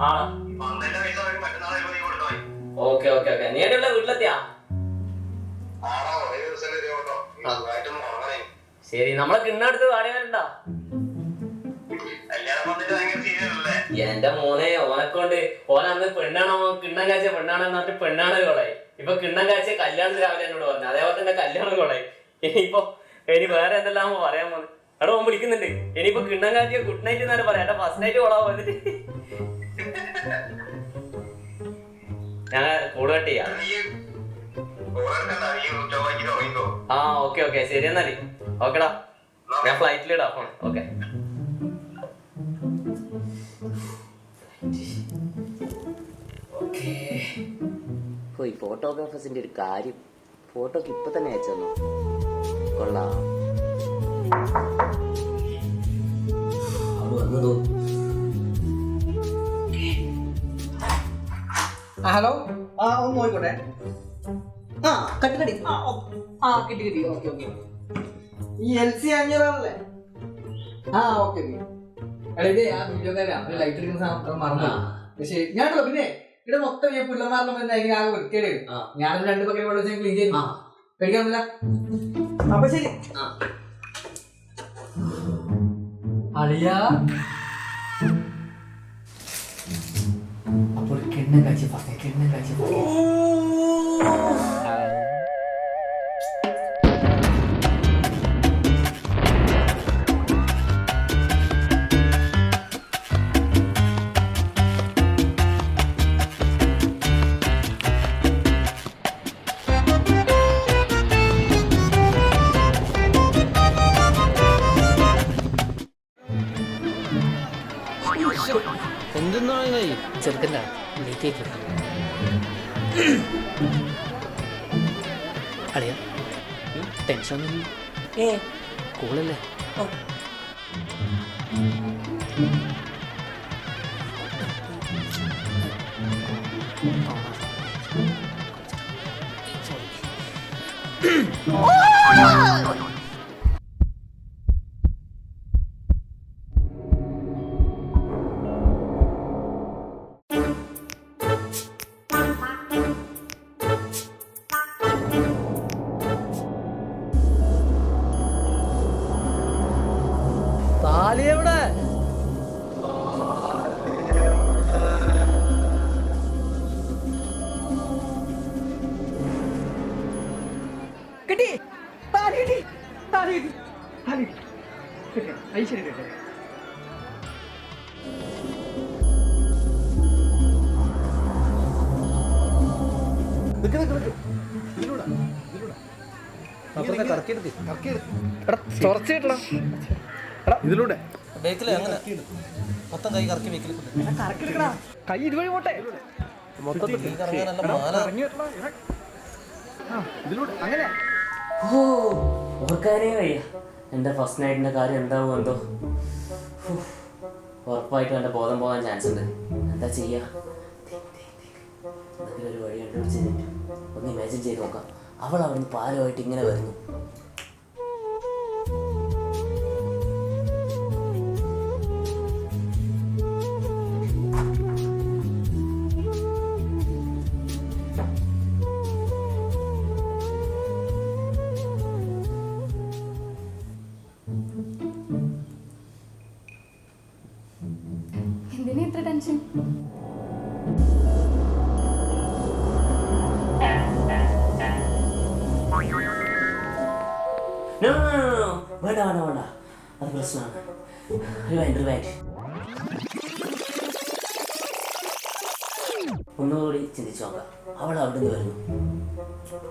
ആ. വന്നതിന്റെ പൈസ ഒരു മറ്റന്നാളെ നീ കൊടുത്താൽ മതി ഓക്കെ ഓക്കെ ഓക്കെ. നീ എവിടെയുള്ള വീട്ടിലെത്തിയാ? ആണോ ശരി നമ്മളെ കിണ്ണെടുത്ത് പാടി വരണ്ടോ. എന്റെ മോനെ ഓനെക്കൊണ്ട് ഓൻ അന്ന് പെണ്ണാണോ കിണ്ണം കാഴ്ച പെണ്ണാണോ എന്ന് പറഞ്ഞിട്ട് പെണ്ണാണ് കൊളായി. ഇപ്പൊ കിണ്ണം കാഴ്ച കല്യാണത്തിന് രാവിലെ എന്നോട് പറഞ്ഞു. അതേപോലെ തന്നെ കല്യാണം കൊളായി. ഇനിയിപ്പോ ഇനി വേറെ എന്തെല്ലാം പറയാൻ പോകുന്നത് എടാ ഓൻ വിളിക്കുന്നുണ്ട്. ഇനിയിപ്പോ കിണ്ണം കാഴ്ച ഗുഡ് നൈറ്റ് എന്നാലും പറയാം എന്റെ ഫസ്റ്റ് നൈറ്റ് കൊളാ വന്നിട്ട് ഞാൻ കൂടുതൽ ചെയ്യാം. ആ ഓക്കെ ഓക്കെ. ശരി എന്നാൽ ഓക്കെടാ. ഞാൻ ഫ്ലൈറ്റിലിടാം ഫോൺ ഓക്കെ. ഈ ഫോട്ടോഗ്രാഫേഴ്സിന്റെ ഒരു കാര്യം. ഫോട്ടോക്ക് ഇപ്പൊ തന്നെ അയച്ചു തന്നു? കൊള്ളാം. അത് വന്നു ആ ഹലോ? ആ ഒന്ന് നോക്കിക്കോട്ടെ ആ കട്ടി കടി ആ ഓ, ആ കിട്ടി കിട്ടി. Okay okay. ഈ എൽ സി അഞ്ഞൂറാണല്ലേ ആ ഓക്കെ ഓക്കെ. എടാ ഇത് ആ വീഡിയോക്കാരാ ലൈറ്റ് എടുക്കുന്ന സാധനം മറന്നു. പക്ഷേ ഞാനല്ലോ പിന്നെ ഇവിടെ മൊത്തം ഞാൻ പിള്ളമാരണം വന്ന് അതിന് ആകെ വൃത്തിയുടെ ആ. രണ്ട് പക്കറ്റ് വെള്ളം വെച്ചാൽ ക്ലീൻ ചെയ്യും ആ. പേടിക്കാനില്ല അപ്പൊ ശരി. അളിയാ. അപ്പോൾ കിണ്ണം കാച്ചി പറഞ്ഞേ കാച്ചി ചെറുക്കണ്ട ലേറ്റ് അളിയാ ടെൻഷൻ ഏ? കൂളല്ലേ? താലി ഐശ്വര്യ കിട്ടി ഇതിലൂടെ മൊത്തം കൈ കറക്കി ബേക്കിൽ കൈ ഇതുവഴി പോട്ടെ. മാല. ഇതിലൂടെ. അങ്ങനെ. ഓ ഓർക്കാനേ വയ്യ. എന്റെ ഫസ്റ്റ് നൈറ്റിന്റെ കാര്യം എന്താവും എന്തോ? ഉറപ്പായിട്ടും എന്റെ ബോധം പോകാൻ ചാൻസ് ഉണ്ട്. എന്താ ചെയ്യുക ഒരു വഴി കണ്ടുപിടിച്ച് ഒന്ന് ഇമാജിൻ ചെയ്ത് നോക്കാം. അവൾ അവിടുന്ന് പാലുമായിട്ട് ഇങ്ങനെ വരുന്നു. എന്തിനാ ഇത്ര ടെൻഷൻ വേണ്ട അത് പ്രശ്നമാണ്. റിവൈൻഡ് റിവൈൻഡ് ഒന്നുകൂടി ചിന്തിച്ചു നോക്കാം. അവൾ അവിടെ നിന്ന് വരുന്നു.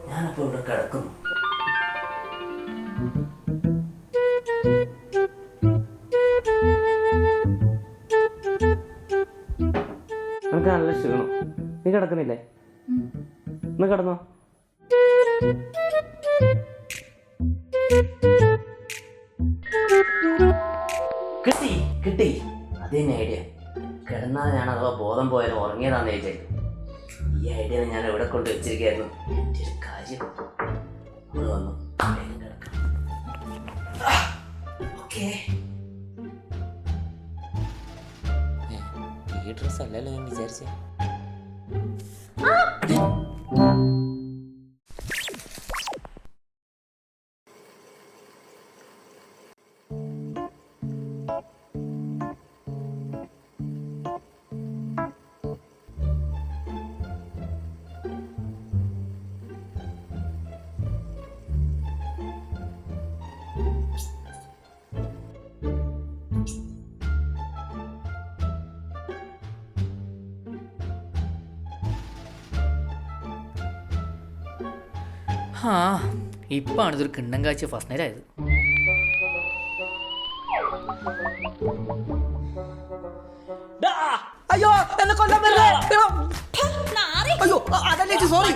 ഞാനപ്പോൾ ഇവിടെ കിടക്കുന്നു. നല്ല ക്ഷീണം. നീ കിടക്കുന്നില്ലേ ഒന്ന് കിടന്നോ? കിട്ടി കിട്ടി. അത് തന്നെ ഐഡിയ കിടന്നാൽ ഞാൻ അഥവാ ബോധം പോയാലും ഉറങ്ങിയതാന്ന് വിചാരിക്കും ഈ ഐഡിയ ഞാൻ എവിടെ കൊണ്ട് വെച്ചിരിക്കായിരുന്നു? എന്റെ ഒരു കാര്യം. വന്നു. ഓക്കേ. ഈ ഡ്രസ് അല്ലല്ലോ ഞാൻ വിചാരിച്ചേ ആ ഇപ്പാണ് ഇതൊരു കിണ്ണം കാഴ്ച ഫസ്റ്റ് നൈറ്റ് ആയത്. അയ്യോ എന്നെ കൊല്ലാൻ അയ്യോ അതല്ലേ സോറി